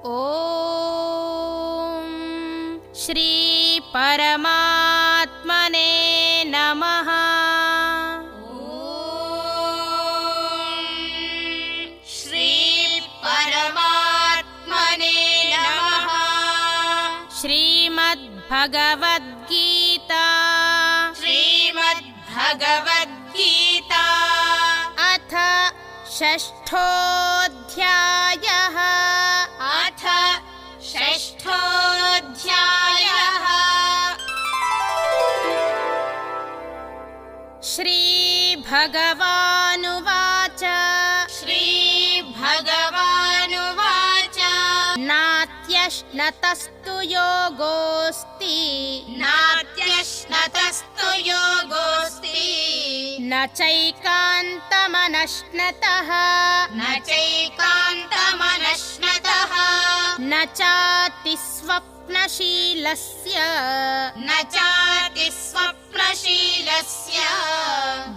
ॐ श्रीपरमात्मने नमः। श्रीपरमात्मने नमः। श्रीमद्भगवद्गीता। श्रीमद्भगवद्गीता। अथ षष्ठोऽध्याय। श्रीभगवानुवाच। श्रीभगवानुवाच। नात्यश्नतस्तु योगोऽस्ति। नात्यश्नतस्तु योगोऽस्ति। न चैकान्तमनश्नतः। न चैकान्तमनश्नतः। न चातिस्वप्नशीलस्य। न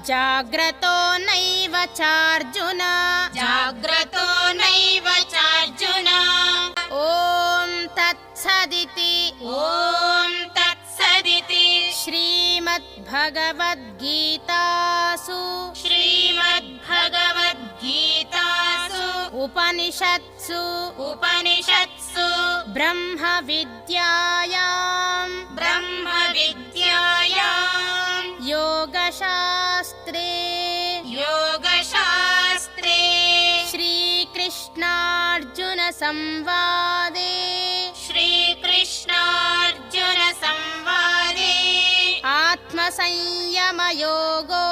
जाग्रतो नैव चार्जुन। जाग्रतो नैव चार्जुन। ॐ तत्सदिति। ॐ तत्सदिति। श्रीमद्भगवद्गीतासु। श्रीमद्भगवद्गीतासु। उपनिषत्सु। उपनिषत्सु। ब्रह्मविद्यायां ब्रह्मविद्यायाम्। योगशास्त्रे संवादे। श्रीकृष्णार्जुनसंवादे। आत्मसंयमयोगो